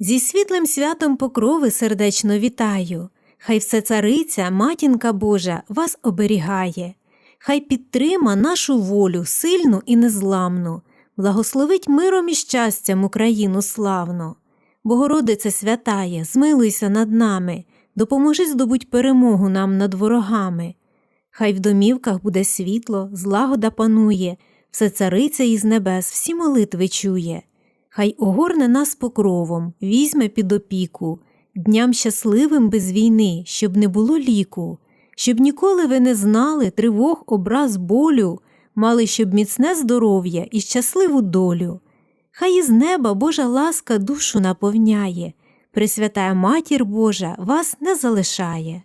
Зі світлим святом покрови сердечно вітаю. Хай все цариця, матінка Божа, вас оберігає. Хай підтрима нашу волю сильну і незламну, благословить миром і щастям Україну славну. Богородице святає, змилуйся над нами, допоможи здобуть перемогу нам над ворогами. Хай в домівках буде світло, злагода панує, все цариця із небес всі молитви чує. Хай огорне нас покровом, візьме під опіку, дням щасливим без війни, щоб не було ліку, щоб ніколи ви не знали тривог, образ болю, мали щоб міцне здоров'я і щасливу долю. Хай із неба Божа ласка душу наповняє, Пресвятая Матір Божа вас не залишає.